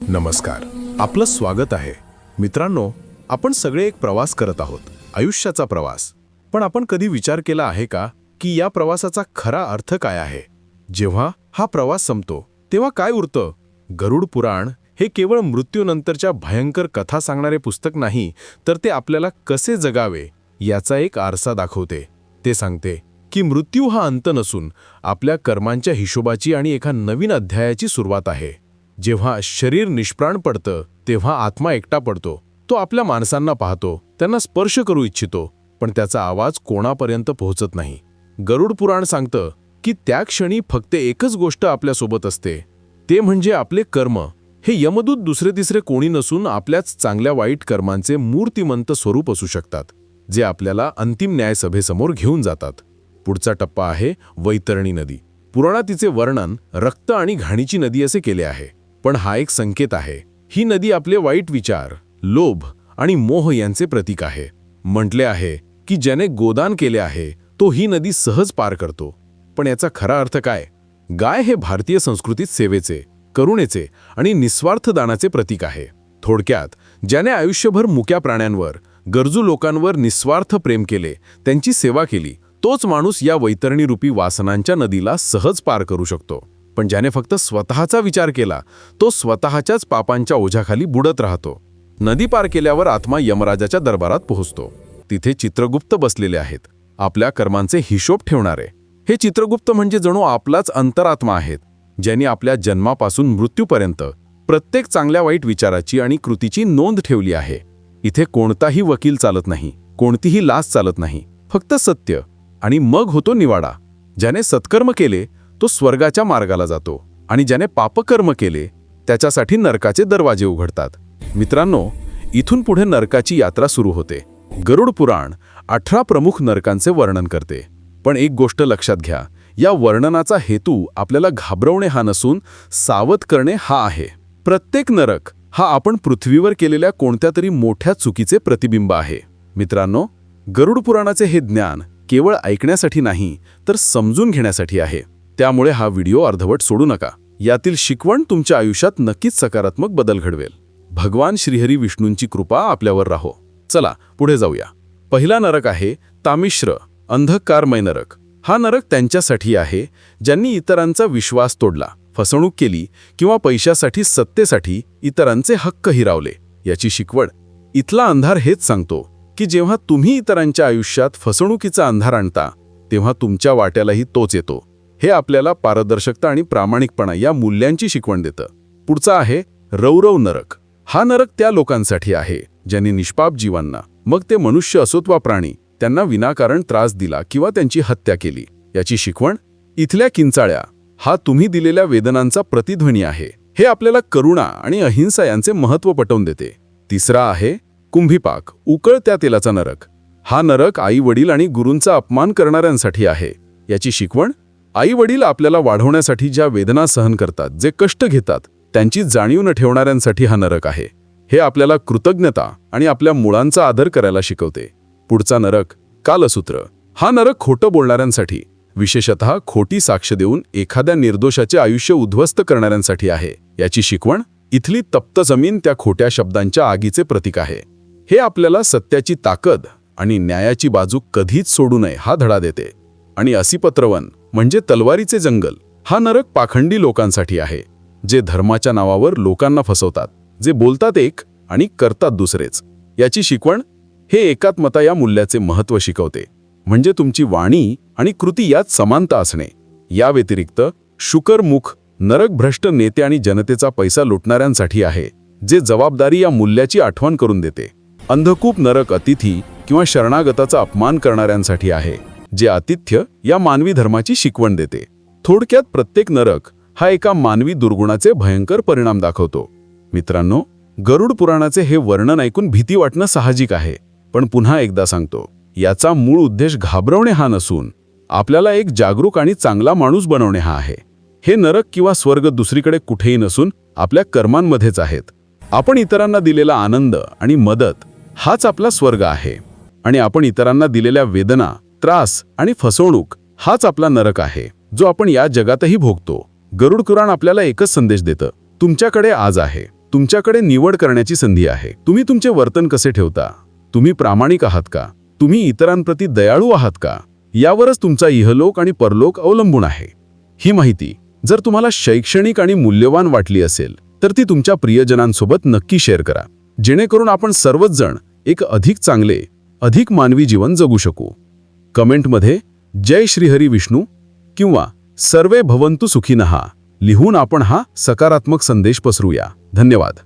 नमस्कार. आपलं स्वागत आहे. मित्रांनो आपण सगळे एक प्रवास करत आहोत. आयुष्याचा प्रवास. पण आपण कधी विचार केला आहे का की या प्रवासाचा खरा अर्थ काय आहे? जेव्हा हा प्रवास संपतो तेव्हा काय उरतं? गरुड पुराण हे केवळ मृत्यूनंतरच्या भयंकर कथा सांगणारे पुस्तक नाही तर ते आपल्याला कसे जगावे याचा एक आरसा दाखवते. ते सांगते की मृत्यू हा अंत नसून आपल्या कर्मांच्या हिशोबाची आणि एका नवीन अध्यायाची सुरुवात आहे. जेव्हा शरीर निष्प्राण पडतं तेव्हा आत्मा एकटा पडतो. तो आपल्या माणसांना पाहतो त्यांना स्पर्श करू इच्छितो पण त्याचा आवाज कोणापर्यंत पोहोचत नाही. गरुड पुराण सांगतं की त्या क्षणी फक्त एकच गोष्ट आपल्यासोबत असते. ते म्हणजे आपले कर्म. हे यमदूत दुसरे तिसरे कोणी नसून आपल्याच चांगल्या वाईट कर्मांचे मूर्तिमंत स्वरूप असू शकतात जे आपल्याला अंतिम न्यायसभेसमोर घेऊन जातात. पुढचा टप्पा आहे वैतरणी नदी. पुराणात तिचे वर्णन रक्त आणि घाणीची नदी असे केले आहे. पण हा एक संकेत आहे. ही नदी आपले वाईट विचार लोभ आणि मोह यांचे प्रतीक आहे. म्हटले आहे की ज्याने गोदान केले आहे तो ही नदी सहज पार करतो. पण याचा खरा अर्थ काय? गाय हे भारतीय संस्कृतीत सेवेचे करुणेचे आणि निस्वार्थ दानाचे प्रतीक आहे. थोडक्यात ज्याने आयुष्यभर मुक्या प्राण्यांवर गरजू लोकांवर निस्वार्थ प्रेम केले त्यांची सेवा केली तोच माणूस या वैतरणीरूपी वासनांच्या नदीला सहज पार करू शकतो. पण ज्याने फक्त स्वतःचा विचार केला तो स्वतःच्याच पापांच्या ओझ्याखाली बुडत राहतो. नदी पार केल्यावर आत्मा यमराजाच्या दरबारात पोहोचतो. तिथे चित्रगुप्त बसलेले आहेत. आपल्या कर्मांचे हिशोब ठेवणारे. हे चित्रगुप्त म्हणजे जणू आपलाच अंतरात्मा आहेत ज्यांनी आपल्या जन्मापासून मृत्यूपर्यंत प्रत्येक चांगल्या वाईट विचाराची आणि कृतीची नोंद ठेवली आहे. इथे कोणताही वकील चालत नाही कोणतीही लाच चालत नाही फक्त सत्य आणि मग होतो निवाडा ज्याने सत्कर्म केले तो स्वर्गाच्या मार्गाला जातो आणि ज्याने पापकर्म केले त्याच्यासाठी नरकाचे दरवाजे उघडतात. मित्रांनो इथून पुढे नरकाची यात्रा सुरू होते. गरुड पुराण अठरा प्रमुख नरकांचे वर्णन करते. पण एक गोष्ट लक्षात घ्या या वर्णनाचा हेतू आपल्याला घाबरवणे हा नसून सावध करणे हा आहे. प्रत्येक नरक हा आपण पृथ्वीवर केलेल्या कोणत्या तरी मोठ्या चुकीचे प्रतिबिंब आहे. मित्रांनो गरुड पुराणाचे हे ज्ञान केवळ ऐकण्यासाठी नाही तर समजून घेण्यासाठी आहे. त्यामुळे हा व्हिडिओ अर्धवट सोडू नका. यातील शिकवण तुमच्या आयुष्यात नक्कीच सकारात्मक बदल घडवेल. भगवान श्रीहरी विष्णूंची कृपा आपल्यावर राहो. चला पुढे जाऊया. पहिला नरक आहे तामिश्र अंधकारमय नरक. हा नरक त्यांच्यासाठी आहे ज्यांनी इतरांचा विश्वास तोडला फसवणूक केली किंवा पैशासाठी सत्तेसाठी इतरांचे हक्क हिरावले. याची शिकवण. इथला अंधार हेच सांगतो की जेव्हा तुम्ही इतरांच्या आयुष्यात फसवणुकीचा अंधार आणता तेव्हा तुमच्या वाट्यालाही तोच येतो. हे आपल्याला पारदर्शकता आणि प्रामाणिकपणा या मूल्यांची शिकवण देतं. पुढचा आहे रौरव नरक. हा नरक त्या लोकांसाठी आहे ज्यांनी निष्पाप जीवांना मग ते मनुष्य असोत वा प्राणी त्यांना विनाकारण त्रास दिला किंवा त्यांची हत्या केली. याची शिकवण इथल्या किंचाळ्या हा तुम्ही दिलेल्या वेदनांचा प्रतिध्वनी आहे. हे आपल्याला करुणा आणि अहिंसा यांचे महत्त्व पटवून देते. तिसरा आहे कुंभीपाक उकळ त्या तेलाचा नरक. हा नरक आई वडील आणि गुरूंचा अपमान करणाऱ्यांसाठी आहे. याची शिकवण आई वडील आपल्याला वाढवण्यासाठी ज्या वेदना सहन करतात जे कष्ट घेतात त्यांची जाणीव न ठेवणाऱ्यांसाठी हा नरक आहे. हे आपल्याला कृतज्ञता आणि आपल्या मुळांचा आदर करायला शिकवते. पुढचा नरक कालसूत्र हा नरक खोटं बोलणाऱ्यांसाठी विशेषतः खोटी साक्ष देऊन एखाद्या निर्दोषाचे आयुष्य उद्ध्वस्त करणाऱ्यांसाठी आहे. याची शिकवण इथली तप्त जमीन त्या खोट्या शब्दांच्या आगीचे प्रतीक आहे. हे आपल्याला सत्याची ताकद आणि न्यायाची बाजू कधीच सोडू नये हा धडा देते. आणि असिपत्रवन म्हणजे तलवारीचे जंगल. हा नरक पाखंडी लोकांसाठी आहे जे धर्माच्या नावावर लोकांना फसवतात जे बोलतात एक आणि करतात दुसरेच. याची शिकवण हे एकात्मता या मूल्याचे महत्त्व शिकवते. म्हणजे तुमची वाणी आणि कृती यात समानता असणे. या व्यतिरिक्त शुकरमुख नरकभ्रष्ट नेते आणि जनतेचा पैसा लुटणाऱ्यांसाठी आहे जे जबाबदारी या मूल्याची आठवण करून देते. अंधकूप नरक अतिथी किंवा शरणागताचा अपमान करणाऱ्यांसाठी आहे. जे आतिथ्य या मानवी धर्माची शिकवण देते. थोडक्यात प्रत्येक नरक हा एका मानवी दुर्गुणाचे भयंकर परिणाम दाखवतो. मित्रांनो गरुड पुराणाचे हे वर्णन ऐकून भीती वाटणं साहजिक आहे पण पुन्हा एकदा सांगतो याचा मूळ उद्देश घाबरवणे हा नसून आपल्याला एक जागरूक आणि चांगला माणूस बनवणे हा आहे. हे नरक किंवा स्वर्ग दुसरीकडे कुठेही नसून आपल्या कर्मांमध्येच आहेत. आपण इतरांना दिलेला आनंद आणि मदत हाच आपला स्वर्ग आहे. आणि आपण इतरांना दिलेल्या वेदना त्रास आणि फसवणूक हाच आपला नरक आहे जो आपण या जगातही भोगतो. गरुड कुराण आपल्याला एकच संदेश देतं तुमच्याकडे आज आहे तुमच्याकडे निवड करण्याची संधी आहे. तुम्ही तुमचे वर्तन कसे ठेवता? तुम्ही प्रामाणिक आहात का? तुम्ही इतरांप्रती दयाळू आहात का? यावरच तुमचा इहलोक आणि परलोक अवलंबून आहे. ही माहिती जर तुम्हाला शैक्षणिक आणि मूल्यवान वाटली असेल तर ती तुमच्या प्रियजनांसोबत नक्की शेअर करा. जेणेकरून आपण सर्वच जण एक अधिक चांगले अधिक मानवी जीवन जगू शकू. कमेंटमध्ये जय श्रीहरी विष्णू किंवा सर्वे भवंतु सुखीनहा लिहून आपण हा सकारात्मक संदेश पसरूया. धन्यवाद.